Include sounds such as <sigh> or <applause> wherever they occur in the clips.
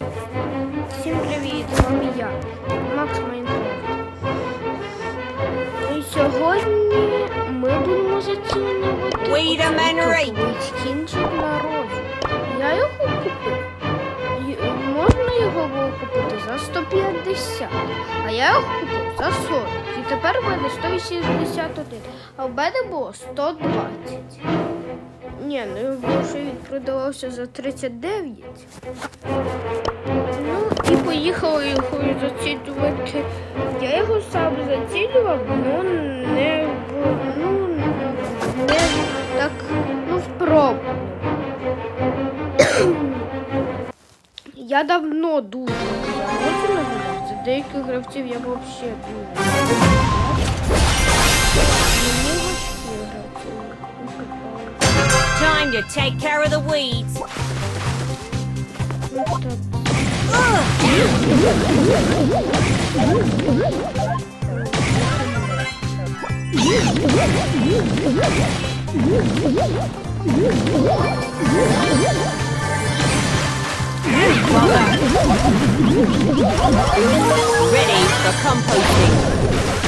Всім привіт, з вами я, Макс Майнкрафт. І сьогодні ми будемо зацінювати топовий скінчик на розу. Я його купив. Можна його було купити за 150, а я його купив за 40. І тепер в мене 181, а в мене було 120. Ні, ну що він продавався за 39. Ну і поїхали його зацілювати. Я його сам зацілював, ну не ну не так, ну в пробу. Я давно дуже гуляв. За деяких гравців я взагалі дуже. time to take care of the weeds. Ready for composting.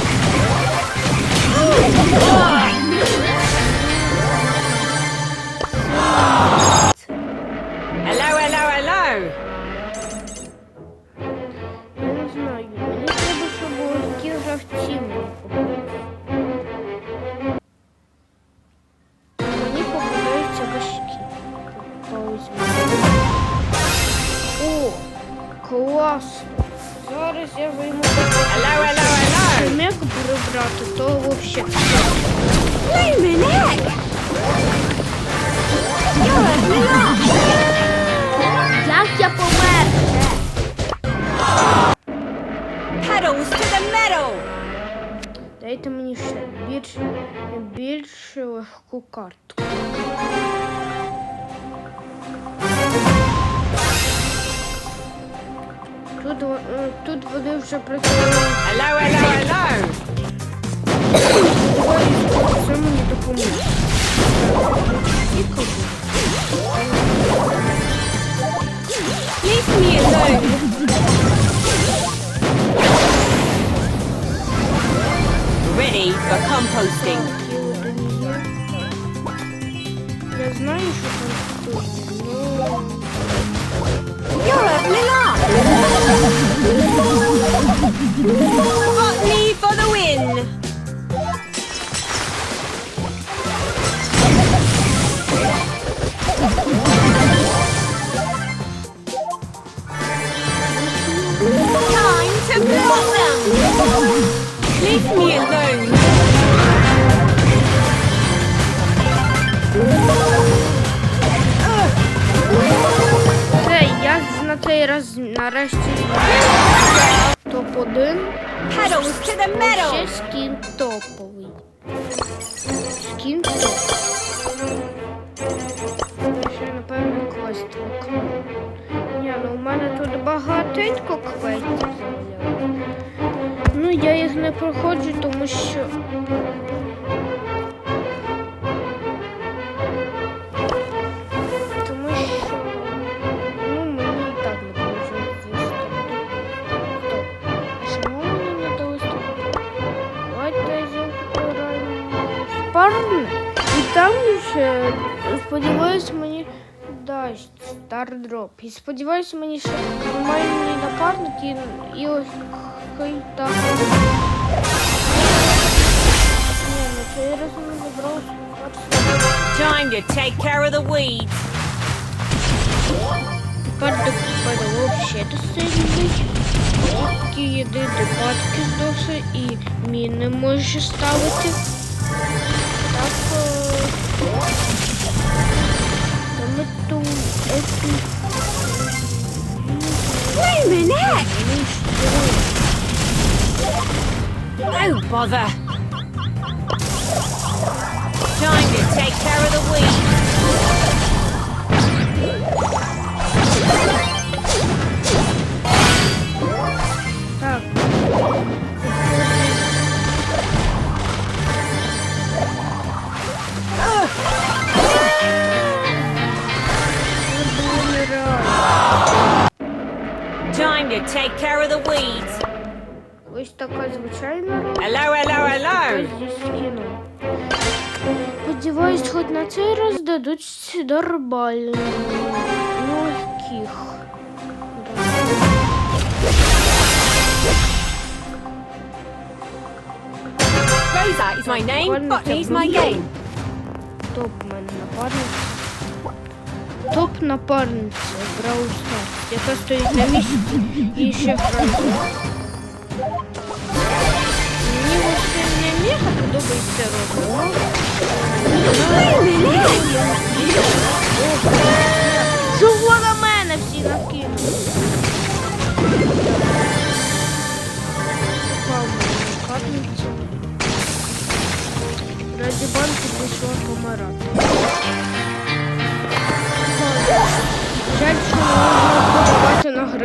Легку картку. Тут, е, тут вони вже працювали. Алло, алло, алло! Це мені допоможе. You're only lying. Цей раз нарешті топ-1. Pedals Ще скін топовий. Скін топовий. Ще, напевно, квест виконав. Ні, ну в мене тут багатенько квестів. Ну, я їх не проходжу, тому що. Сподіваюсь, мені дасть стардроп. І сподіваюсь, мені ще нормальні напарники і ось хай так. Ну Time to take care of the weeds. Тепер до вообще до сильний. Тільки єдині патки здохли і міни можеш ставити. Так. Wait a minute! Oh, bother! Time to take care of the weeds. Of the weeds. Ось така звичайна Hello, hello, hello. зі скіном. Сподіваюсь, хоч на цей раз дадуть нормально. Легких. Rosa is my name. Botany is my game. Топ мене напарниця. Топ напарниця Brawl Stars, яка стоїть на місці і ще грає. Мені ось не мега подобається робот. Чого на мене всі накинули? Попав напарниця. Раді банки пішла помирати.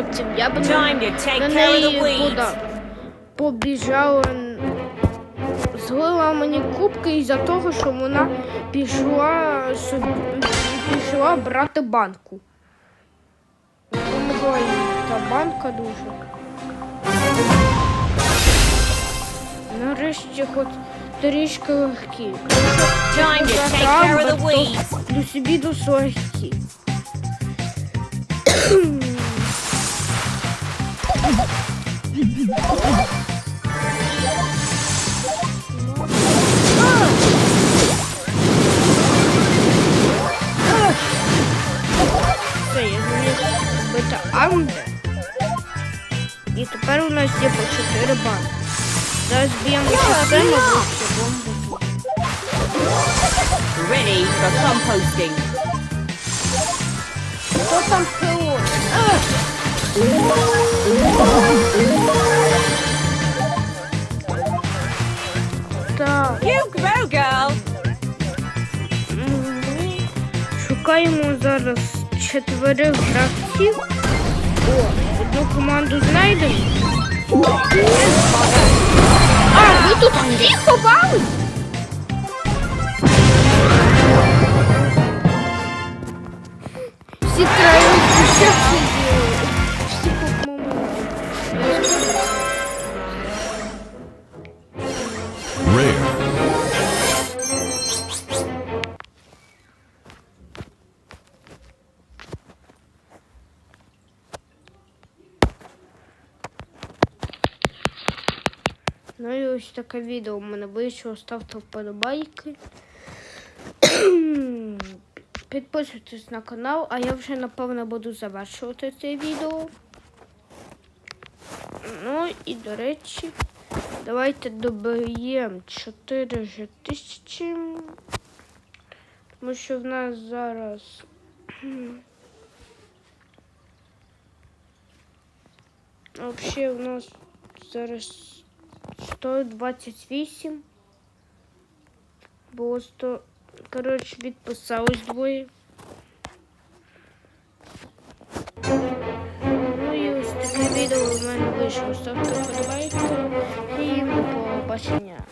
Гравців. Я на, неї weeds. побіжала, злила мені кубки із-за того, що вона пішла, пішла брати банку. Помогла їй та банка дуже. Нарешті хоч трішки легкі. До собі до легкі. збити Амбе. І тепер у нас є по 4 банки. Зараз б'ємо систему, бо бомбу. Ready for composting. Хто там пилот? Так, You grow, girl. ми шукаємо зараз четверих гравців. О, одну команду знайдемо. А, ви тут всіх ховали? Всі троє Ну і ось таке відео у мене вийшло. Ставте вподобайки. <clears throat> Підписуйтесь на канал, а я вже напевно буду завершувати це відео. Ну і до речі, давайте доб'ємо 4 же тисячі. Тому що в нас зараз. <clears throat> Взагалі у нас зараз 128. Було 100. Коротше, відписалось двоє. Ну і ось таке відео у мене вийшло. Ставте вподобайки і до побачення.